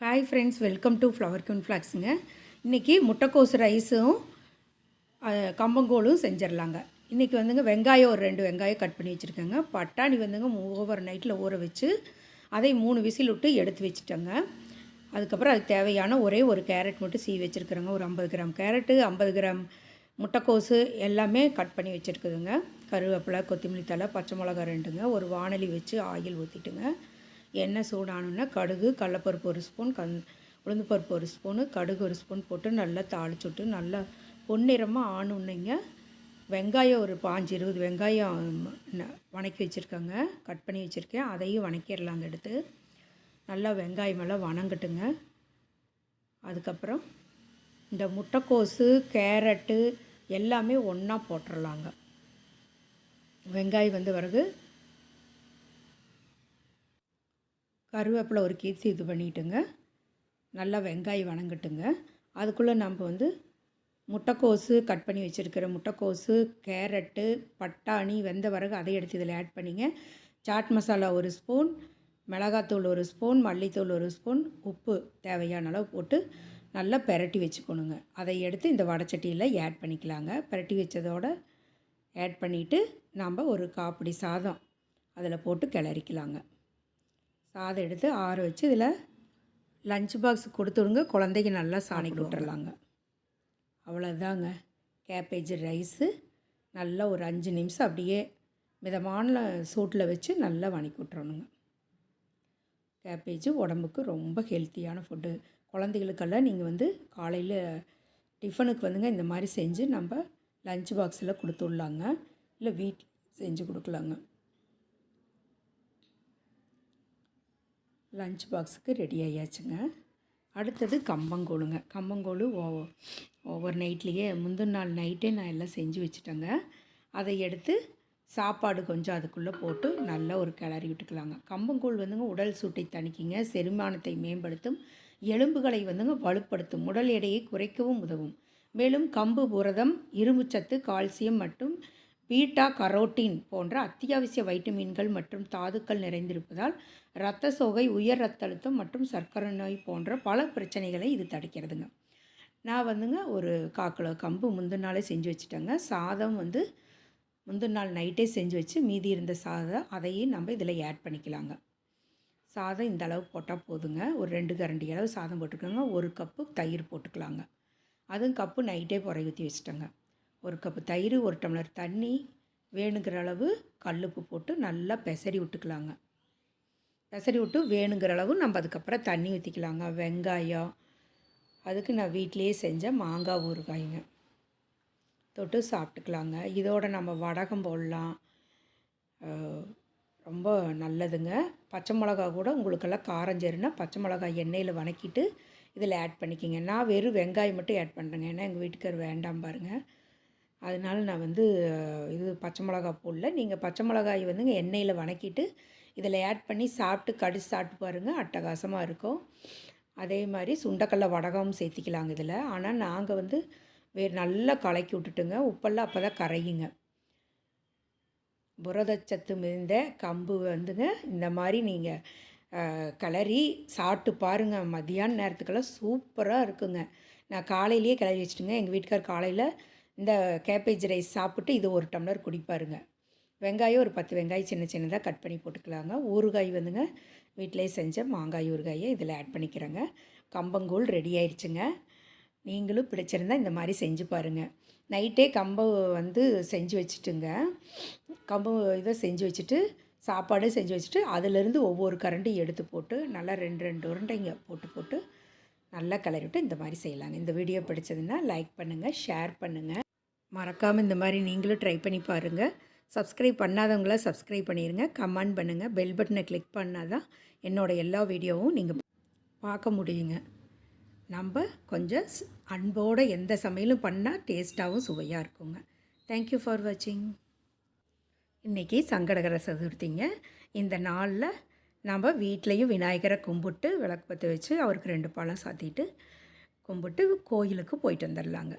Hi friends welcome to flower queen ஃப்ளாக்ஸுங்க இன்றைக்கி முட்டைக்கோஸ் ரைஸும் கம்பங்கோலும் செஞ்சிடலாங்க இன்றைக்கி வந்துங்க வெங்காயம் ஒரு ரெண்டு வெங்காயம் கட் பண்ணி வச்சுருக்கேங்க. பட்டாணி வந்துங்க ஓவர் நைட்டில் ஊற வச்சு அதை மூணு விசில் விட்டு எடுத்து வச்சுட்டேங்க. அதுக்கப்புறம் அதுக்கு தேவையான ஒரே ஒரு கேரட் மட்டும் சீவி வச்சுருக்குறேங்க. ஒரு ஐம்பது கிராம் கேரட்டு ஐம்பது கிராம் முட்டைக்கோஸு எல்லாமே கட் பண்ணி வச்சுருக்குதுங்க. கருவேப்பிலை கொத்தமல்லி தழை பச்சை மிளகா ரெண்டுங்க. ஒரு வானலி வச்சு ஆயில் ஊற்றிட்டுங்க எண்ணெய் சூடானோன்னா கடுகு கடலப்பருப்பு ஒரு ஸ்பூன் கந் உளுந்துப்பருப்பு ஒரு ஸ்பூனு கடுகு ஒரு ஸ்பூன் போட்டு நல்லா தாளிச்சுட்டு நல்லா பொன்னிறமாக ஆணுன்னைங்க வெங்காயம் ஒரு பாஞ்சு இருபது வெங்காயம் வணக்கி வச்சுருக்கேங்க கட் பண்ணி வச்சுருக்கேன். அதையும் வணக்கிடலாங்க எடுத்து. நல்லா வெங்காயம் எல்லாம் வணங்கட்டுங்க. அதுக்கப்புறம் இந்த முட்டைக்கோஸு கேரட்டு எல்லாமே ஒன்றா போட்டுடலாங்க வெங்காயம் வந்து பிறகு கருவேப்பிலை ஒரு கீச்சி இது பண்ணிட்டுங்க. நல்லா வெங்காயம் வணங்கட்டுங்க. அதுக்குள்ளே நம்ம வந்து முட்டைக்கோஸு கட் பண்ணி வச்சுருக்கிற முட்டைக்கோஸு கேரட்டு பட்டாணி வெந்த பிறகு அதை எடுத்து இதில் ஆட் பண்ணிங்க. சாட் மசாலா ஒரு ஸ்பூன் மிளகாத்தூள் ஒரு ஸ்பூன் மல்லித்தூள் ஒரு ஸ்பூன் உப்பு தேவையான அளவு போட்டு நல்லா பெரட்டி வச்சுக்கணுங்க. அதை எடுத்து இந்த வடச்சட்டியில் ஆட் பண்ணிக்கலாங்க. பெரட்டி வச்சதோட ஆட் பண்ணிவிட்டு நாம் ஒரு காப்பிடி சாதம் அதில் போட்டு கிளறிக்கலாங்க. சாதம் எடுத்து ஆற வச்சு இதில் லஞ்ச் பாக்ஸ் கொடுத்துடுங்க குழந்தைக்கு நல்லா சாணிக்கு விட்டுறலாங்க. அவ்வளோதாங்க கேபேஜ் ரைஸு நல்லா ஒரு அஞ்சு நிமிஷம் அப்படியே மிதமான சூட்டில் வச்சு நல்லா வணக்கி விட்டுறணுங்க. கேபேஜ் உடம்புக்கு ரொம்ப ஹெல்த்தியான ஃபுட்டு குழந்தைகளுக்கெல்லாம் நீங்கள் வந்து காலையில் டிஃபனுக்கு வந்துங்க இந்த மாதிரி செஞ்சு நம்ம லஞ்ச் பாக்ஸில் கொடுத்துட்லாங்க இல்லை வீட்டில் செஞ்சு கொடுக்கலாங்க. லஞ்ச் பாக்ஸுக்கு ரெடி ஆயாச்சுங்க. அடுத்தது கம்பங்கூழுங்க. கம்பங்கூழு ஓ ஓவர் நைட்லேயே முந்தின நாள் நைட்டே நான் எல்லாம் செஞ்சு வச்சுட்டேங்க. அதை எடுத்து சாப்பாடு கொஞ்சம் அதுக்குள்ளே போட்டு நல்லா ஒரு கிளறி விட்டுக்கலாங்க. கம்பங்கூழ் வந்துங்க உடல் சூட்டை தணிக்குங்க. செரிமானத்தை மேம்படுத்தும். எலும்புகளை வந்துங்க வலுப்படுத்தும். உடல் எடையை குறைக்கவும் உதவும். மேலும் கம்பு புரதம் இரும்புச்சத்து கால்சியம் மற்றும் பீட்டா கரோட்டின் போன்ற அத்தியாவசிய வைட்டமின்கள் மற்றும் தாதுக்கள் நிறைந்திருப்பதால் இரத்த சோகை உயர் ரத்த அழுத்தம் மற்றும் சர்க்கரை நோய் போன்ற பல பிரச்சனைகளை இது தடுக்கிறதுங்க. நான் வந்துங்க ஒரு காக்கிலோ கம்பு முந்தின நாளே செஞ்சு வச்சுட்டேங்க. சாதம் வந்து முந்தின நாள் நைட்டே செஞ்சு வச்சு மீதி இருந்த சாதம் அதையும் நம்ம இதில் ஆட் பண்ணிக்கலாங்க. சாதம் இந்த அளவு போட்டால் போதுங்க. ஒரு ரெண்டு கரண்டி அளவு சாதம் போட்டுக்கோங்க. ஒரு கப்பு தயிர் போட்டுக்கலாங்க. அதுவும் கப்பு நைட்டே புறை ஊற்றி வச்சுட்டேங்க. ஒரு கப்பு தயிர் ஒரு டம்ளர் தண்ணி வேணுங்கிற அளவு கல்லுப்பு போட்டு நல்லா பெசரி விட்டுக்கலாங்க. பெசரி விட்டு வேணுங்கிற அளவு நம்ம அதுக்கப்புறம் தண்ணி ஊற்றிக்கலாங்க வெங்காயம் அதுக்கு நான் வீட்டிலேயே செஞ்ச மாங்காய் ஊறுகாய்ங்க. தொட்டு சாப்பிட்டுக்கலாங்க. இதோட நம்ம வடகம் போடலாம். ரொம்ப நல்லதுங்க. பச்சை மிளகா கூட உங்களுக்கெல்லாம் காரம் பச்சை மிளகா எண்ணெயில் வணக்கிட்டு இதில் ஆட் பண்ணிக்கிங்க. நான் வெறும் வெங்காயம் மட்டும் ஆட் பண்ணுறேங்க ஏன்னா எங்கள் வீட்டுக்கார் வேண்டாம் பாருங்கள் அதனால நான் வந்து இது பச்சை மிளகா போடல. நீங்கள் பச்சை மிளகாய் வந்துங்க எண்ணெயில் வணக்கிட்டு இதில் ஆட் பண்ணி சாப்பிட்டு கடிச்சு சாப்பிட்டு பாருங்கள் அட்டகாசமாக இருக்கும். அதே மாதிரி சுண்டக்கடலை வடகமும் சேர்த்திக்கலாங்க இதில். ஆனால் நாங்கள் வந்து வேறு நல்லா கலக்கி விட்டுட்டுங்க. உப்பெல்லாம் அப்போ தான் கரையுங்க. புரதச்சத்து மிகுந்த கம்பு வந்துங்க இந்த மாதிரி நீங்கள் கிளறி சாப்பிட்டு பாருங்கள் மதியான நேரத்துக்கெல்லாம் சூப்பராக இருக்குங்க. நான் காலையிலேயே கிளறி வச்சுட்டுங்க. எங்கள் வீட்டுக்கார் காலையில் இந்த கேபேஜ் ரைஸ் சாப்பிட்டு இது ஒரு டம்ளர் குடிப்பாருங்க. வெங்காயம் ஒரு பத்து வெங்காயம் சின்ன சின்னதாக கட் பண்ணி போட்டுக்கலாங்க. ஊறுகாய் வந்துங்க வீட்டிலே செஞ்ச மாங்காய் ஊறுகாயை இதில் ஆட் பண்ணிக்கிறேங்க. கம்பங்கூழ் ரெடி ஆயிடுச்சுங்க நீங்களும் பிடிச்சிருந்தால் இந்த மாதிரி செஞ்சு பாருங்கள் நைட்டே கம்பை வந்து செஞ்சு வச்சுட்டுங்க. கம்பு இதை செஞ்சு வச்சுட்டு சாப்பாடு செஞ்சு வச்சுட்டு அதிலேருந்து ஒவ்வொரு கரண்டி எடுத்து போட்டு நல்லா ரெண்டு ரெண்டு உருண்டைங்க போட்டு போட்டு நல்லா கிளறிவிட்டு இந்த மாதிரி செய்யலாங்க. இந்த வீடியோ பிடிச்சதுன்னா லைக் பண்ணுங்கள் ஷேர் பண்ணுங்கள் மறக்காமல் இந்த மாதிரி நீங்களும் ட்ரை பண்ணி பாருங்கள் சப்ஸ்கிரைப் பண்ணாதவங்கள சப்ஸ்கிரைப் பண்ணிடுங்க கமெண்ட் பண்ணுங்கள் பெல் பட்டனை கிளிக் பண்ணால் தான் என்னோடய எல்லா வீடியோவும் நீங்கள் பார்க்க முடியுங்க. நம்ம கொஞ்சம் ஸ்- எந்த சமையலும் பண்ணால் டேஸ்ட்டாகவும் சுவையாக இருக்குங்க. தேங்க்யூ ஃபார் வாட்சிங் இன்றைக்கி சங்கடகர சதுர்த்திங்க. இந்த நாளில் நம்ம வீட்லேயும் விநாயகரை கும்பிட்டு விளக்கு பற்ற வச்சு அவருக்கு ரெண்டு பழம் சாத்திட்டு கும்பிட்டு கோயிலுக்கு போயிட்டு வந்துடலாங்க